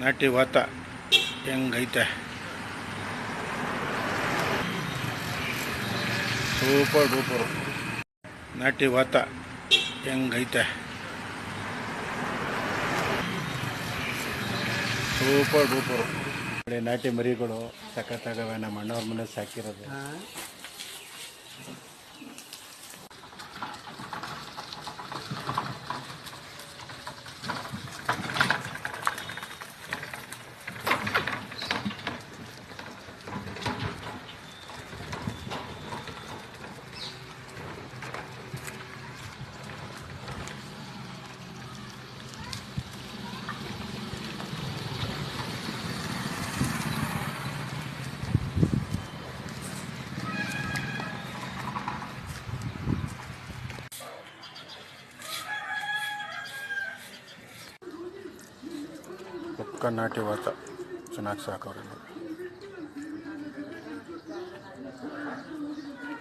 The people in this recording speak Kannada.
ನಾಟಿ ವಾತ ಹೆಂಗೈತೆ? Super duper. ನಾಟಿ ವಾತ ಹೆಂಗೈತೆ? Super duper. ನೋಡಿ ನಾಟಿ ಮರಿಗಳು ಸಖತ್ತಾಗವೆ ನಮ್ಮ ಅಣ್ಣವ್ರ ಮನೆ ಸಾಕಿರೋದು. ఒక్కనాటి వత సునాక్ష సహకారంలో.